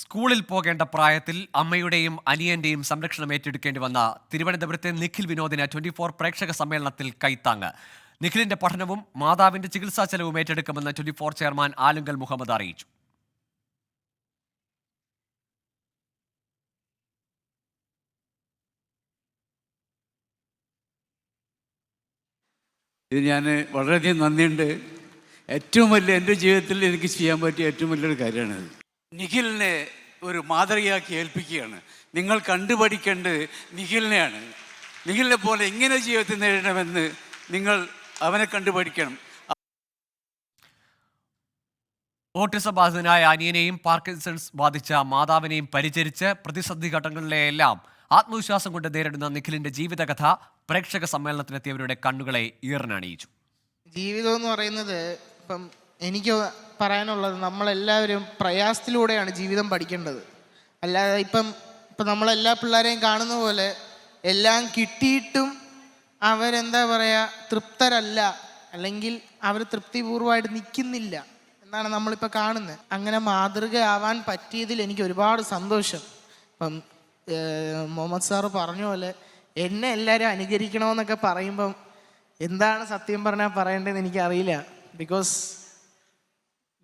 സ്കൂളിൽ പോകേണ്ട പ്രായത്തിൽ അമ്മയുടെയും അനിയന്റെയും സംരക്ഷണം ഏറ്റെടുക്കേണ്ടി വന്ന തിരുവനന്തപുരത്തെ നിഖിൽ വിനോദിന് ട്വന്റി ഫോർ പ്രേക്ഷക സമ്മേളനത്തിൽ കൈത്താങ്ങ്. നിഖിലിന്റെ പഠനവും മാതാവിന്റെ ചികിത്സാ ചെലവും ഏറ്റെടുക്കുമെന്ന് twenty four chairman Alungal Muhammad അറിയിച്ചു. ഇത് ഞാൻ വളരെയധികം നന്ദിയുണ്ട്. ഏറ്റവും വലിയ എന്റെ ജീവിതത്തിൽ എനിക്ക് ചെയ്യാൻ പറ്റിയ ഏറ്റവും വലിയൊരു കാര്യമാണിത്. നിഖിലിനെ ഒരു മാതൃകയാക്കി ഏൽപ്പിക്കുകയാണ്. നിങ്ങൾ കണ്ടുപഠിക്കേണ്ടത് നിഖിലിനെയാണ്. നിഖിലിനെ പോലെ എങ്ങനെ ജീവിതത്തിൽ നേരിടണമെന്ന് നിങ്ങൾ അവനെ കണ്ടുപഠിക്കണം. ഓട്ടിസം ബാധിതനായ അനിയനെയും പാർക്കിൻസൺസ് ബാധിച്ച മാതാവിനെയും പരിചരിച്ച് പ്രതിസന്ധി ഘട്ടങ്ങളിലെല്ലാം ആത്മവിശ്വാസം കൊണ്ട് നേരിടുന്ന നിഖിലിന്റെ ജീവിതകഥ പ്രേക്ഷക സമ്മേളനത്തിലെത്തിയവരുടെ കണ്ണുകളെ ഈറിനണിയിച്ചു ജീവിതം എന്ന് പറയുന്നത് ഇപ്പം എനിക്ക് പറയാനുള്ളത് നമ്മളെല്ലാവരും പ്രയാസത്തിലൂടെയാണ് ജീവിതം പഠിക്കേണ്ടത്. അല്ലാതെ ഇപ്പം ഇപ്പം നമ്മളെല്ലാ പിള്ളേരെയും കാണുന്ന പോലെ എല്ലാം കിട്ടിയിട്ടും അവരെന്താ പറയുക തൃപ്തരല്ല. അല്ലെങ്കിൽ അവർ തൃപ്തിപൂർവമായിട്ട് നിൽക്കുന്നില്ല എന്നാണ് നമ്മളിപ്പോൾ കാണുന്നത്. അങ്ങനെ മാതൃകയാവാൻ പറ്റിയതിൽ എനിക്ക് ഒരുപാട് സന്തോഷം. ഇപ്പം മുഹമ്മദ് സാറ് പറഞ്ഞ പോലെ എന്നെ എല്ലാവരും അനുകരിക്കണമെന്നൊക്കെ പറയുമ്പം എന്താണ് സത്യം പറഞ്ഞാൽ പറയേണ്ടതെന്ന് എനിക്കറിയില്ല. ബിക്കോസ്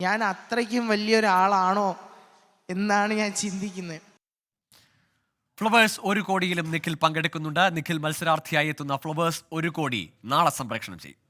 ഞാൻ അത്രയ്ക്കും വലിയൊരാളാണോ എന്നാണ് ഞാൻ ചിന്തിക്കുന്നത്. ഫ്ലവേഴ്സ് ഒരു കോടിയിലും നിഖിൽ പങ്കെടുക്കുന്നുണ്ട്. നിഖിൽ മത്സരാർത്ഥിയായി എത്തുന്ന ഫ്ലവേഴ്സ് ഒരു കോടി. നാളെ സംപ്രേഷണം ചെയ്യും.